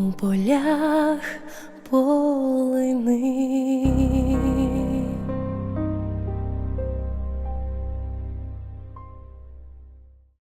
у полях полини.